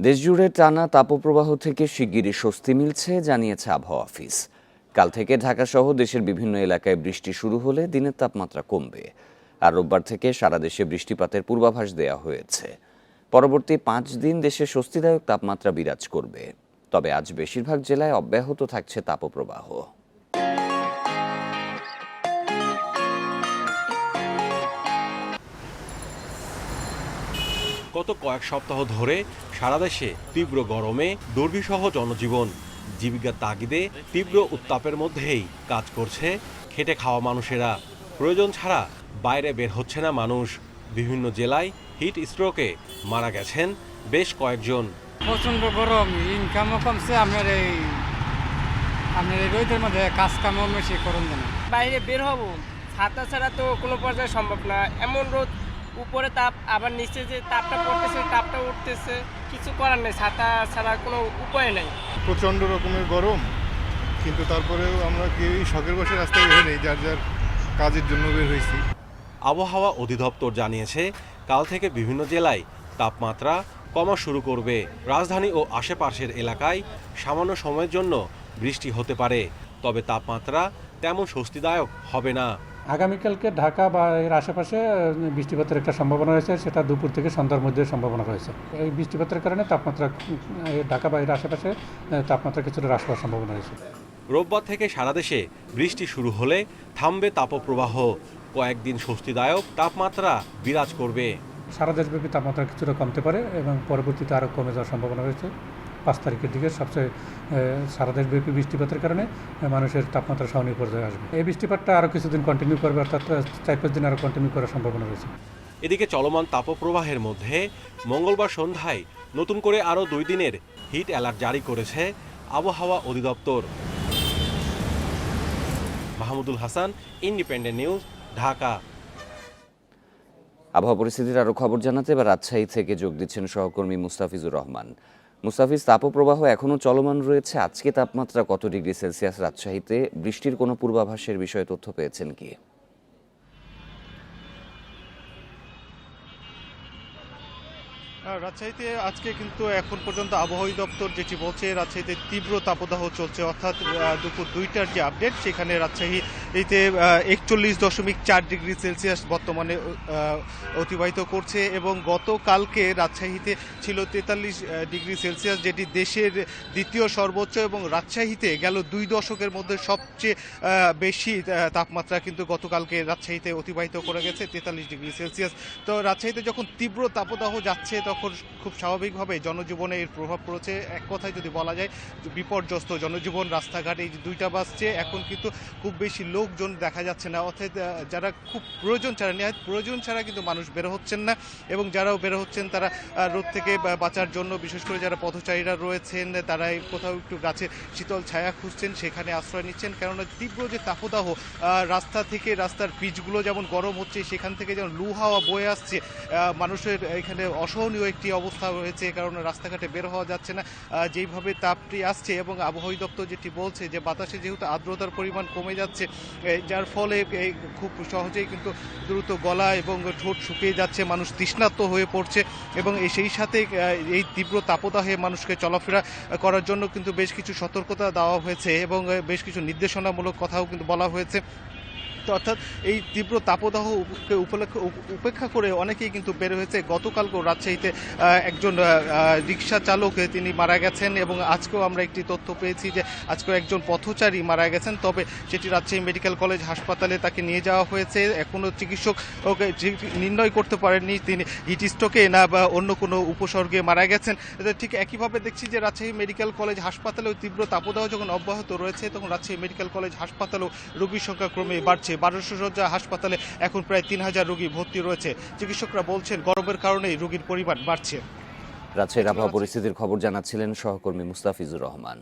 দেশজুড়ে টানা তাপপ্রবাহ থেকে শিগগিরই স্বস্তি মিলছে, জানিয়েছে আবহাওয়া অফিস। কাল থেকে ঢাকাসহ দেশের বিভিন্ন এলাকায় বৃষ্টি শুরু হলে দিনের তাপমাত্রা কমবে। আর রোববার থেকে সারা দেশে বৃষ্টিপাতের পূর্বাভাস দেওয়া হয়েছে। পরবর্তী পাঁচ দিন দেশে স্বস্তিদায়ক তাপমাত্রা বিরাজ করবে। তবে আজ বেশিরভাগ জেলায় অব্যাহত থাকছে তাপপ্রবাহ। গত কয়েক সপ্তাহ ধরে সারা দেশে তীব্র গরমে দুর্বিসহ জনজীবন। জীবিকার তাগিদে তীব্র উত্তাপের মধ্যেই কাজ করছে খেটে খাওয়া মানুষেরা। প্রয়োজন ছাড়া বাইরে বের হচ্ছে না মানুষ। বিভিন্ন জেলায় হিট স্ট্রোকে মারা গেছেন বেশ কয়েকজন। প্রচণ্ড গরম ইনকামও কমছে আপনার এই আপনার এই রোদের মধ্যে কাজ কামও বেশি করুন বাইরে বের হব ছাতা ছাড়া তো কোনো পর্যায়ে সম্ভব না। এমন রোদ উপরে তাপ আবার নিচে যে তাপটা পড়তেছে তাপটা উঠতেছে কিছু করার নেই ছাতা ছাড়া কোনো উপায় নেই। প্রচণ্ড রকমের গরম কিন্তু তারপরেও আমরা কেউই শখের বসে রাস্তায় বের নেই যার যার কাজের জন্য বের হয়েছি। আবহাওয়া অধিদপ্তর জানিয়েছে কাল থেকে বিভিন্ন জেলায় তাপমাত্রা কমা শুরু করবে। রাজধানী ও আশেপাশের এলাকায় সামান্য সময়ের জন্য বৃষ্টি হতে পারে তবে তাপমাত্রা তেমন স্বস্তিদায়ক হবে না। আগামীকালকে ঢাকা বা এর আশেপাশে বৃষ্টিপাতের একটা সম্ভাবনা রয়েছে সেটা দুপুর থেকে সন্ধ্যার মধ্যে সম্ভাবনা রয়েছে। এই বৃষ্টিপাতের কারণে তাপমাত্রা ঢাকা বা এর আশেপাশে তাপমাত্রা কিছুটা হ্রাস পাওয়ার সম্ভাবনা রয়েছে। রোববার থেকে সারা দেশে বৃষ্টি শুরু হলে থামবে তাপপ্রবাহ। কয়েকদিন স্বস্তিদায়ক তাপমাত্রা বিরাজ করবে। সারা দেশব্যাপী তাপমাত্রা কিছুটা কমতে পারে এবং পরবর্তীতে আরও কমে যাওয়ার সম্ভাবনা রয়েছে। পাঁচ তারিখের দিকে সবচেয়ে সারা দেশব্যাপী বৃষ্টিপাতের কারণে মানুষের তাপমাত্রা সহনীয় পর্যায়ে আসবে। এই বৃষ্টিপাতটা আরও কিছুদিন কন্টিনিউ করবে অর্থাৎ চার পাঁচ দিন আরও কন্টিনিউ করার সম্ভাবনা রয়েছে। এদিকে চলমান তাপপ্রবাহের মধ্যে মঙ্গলবার সন্ধ্যায় নতুন করে আরও দুই দিনের হিট অ্যালার্ট জারি করেছে আবহাওয়া অধিদপ্তর। Mahmudul Hasan Independent News Dhaka. আবহাওয়া পরিস্থিতির আরও খবর জানাতে এবার রাজশাহী থেকে যোগ দিচ্ছেন সহকর্মী মুস্তাফিজুর রহমান। মুস্তাফিজ, তাপপ্রবাহ এখনও চলমান রয়েছে। আজকে তাপমাত্রা কত ডিগ্রি সেলসিয়াস রাজশাহীতে? বৃষ্টির কোনো পূর্বাভাসের বিষয়ে তথ্য পেয়েছেন কি? রাজশাহীতে আজকে কিন্তু এখন পর্যন্ত আবহাওয়া দপ্তর যেটি বলছে, রাজশাহীতে তীব্র তাপদাহ চলছে, অর্থাৎ দুপুর দুইটার যে আপডেট, সেখানে রাজশাহীতে একচল্লিশ দশমিক চার ডিগ্রি সেলসিয়াস বর্তমানে অতিবাহিত করছে এবং গতকালকে রাজশাহীতে ছিল তেতাল্লিশ ডিগ্রি সেলসিয়াস, যেটি দেশের দ্বিতীয় সর্বোচ্চ এবং রাজশাহীতে গেল দুই দশকের মধ্যে সবচেয়ে বেশি তাপমাত্রা কিন্তু গতকালকে রাজশাহীতে অতিবাহিত করে গেছে, তেতাল্লিশ ডিগ্রি সেলসিয়াস। তো রাজশাহীতে যখন তীব্র তাপদাহ যাচ্ছে, তখন খুব স্বাভাবিকভাবে জনজীবনে এর প্রভাব পড়েছে। এক কথায় যদি বলা যায়, বিপর্যস্ত জনজীবন, রাস্তাঘাট, এই দুইটা বাসছে, এখন কিন্তু খুব বেশি লোকজন দেখা যাচ্ছে না। অর্থাৎ যারা খুব প্রয়োজন ছাড়া নেয় প্রয়োজন ছাড়া কিন্তু মানুষ বের হচ্ছেন না এবং যারাও বের হচ্ছেন তারা রোদ থেকে বাঁচার জন্য, বিশেষ করে যারা পথচারীরা রয়েছেন, তারা কোথাও একটু গাছের শীতল ছায়া খুঁজছেন, সেখানে আশ্রয় নিচ্ছেন। কেননা তীব্র যে তাপদাহ রাস্তা থেকে রাস্তার পিচগুলো যেমন গরম হচ্ছে, সেখান থেকে যেমন লু হাওয়া বয়ে আসছে মানুষের এখানে অসহনীয় একটি অবস্থা রয়েছে কারণ রাস্তাঘাটে বের হওয়া যাচ্ছে না। যেইভাবে তাপটি আসছে এবং আবহাওয়া দপ্তর যেটি বলছে যে, বাতাসে যেহেতু আর্দ্রতার পরিমাণ কমে যাচ্ছে যার ফলে খুব সহজেই কিন্তু দ্রুত গলা এবং ঠোঁট শুকিয়ে যাচ্ছে, মানুষ তৃষ্ণার্ত হয়ে পড়ছে এবং সেই সাথে এই তীব্র তাপদাহে মানুষকে চলাফেরা করার জন্য কিন্তু বেশ কিছু সতর্কতা দেওয়া হয়েছে এবং বেশ কিছু নির্দেশনামূলক কথাও কিন্তু বলা হয়েছে। তো অর্থাৎ এই তীব্র তাপদাহ উপকে উপ- উপেক্ষা করে অনেকেই কিন্তু বের হয়েছে। গতকালকেও রাজশাহীতে একজন রিক্সা চালক তিনি মারা গেছেন এবং আজকেও আমরা একটি তথ্য পেয়েছি যে আজকেও একজন পথচারী মারা গেছেন। তবে সেটি রাজশাহী মেডিকেল কলেজ হাসপাতালে তাকে নিয়ে যাওয়া হয়েছে। এখনও চিকিৎসক নির্ণয় করতে পারেননি। তিনি হিট স্ট্রোকে না বা অন্য কোনো উপসর্গে মারা গেছেন। ঠিক একইভাবে দেখছি যে রাজশাহী মেডিকেল কলেজ হাসপাতালেও তীব্র তাপদাহ যখন অব্যাহত রয়েছে, তখন রাজশাহী মেডিকেল কলেজ হাসপাতালেও রোগীর সংখ্যা ক্রমে বাড়ছে। বারোশো শয্যা হাসপাতালে এখন প্রায় তিন হাজার রোগী ভর্তি রয়েছে। চিকিৎসকরা বলছেন গরমের কারণেই রোগীর পরিমাণ বাড়ছে। রাজশাহীর আবহাওয়া পরিস্থিতির খবর জানাচ্ছিলেন সহকর্মী মুস্তাফিজুর রহমান।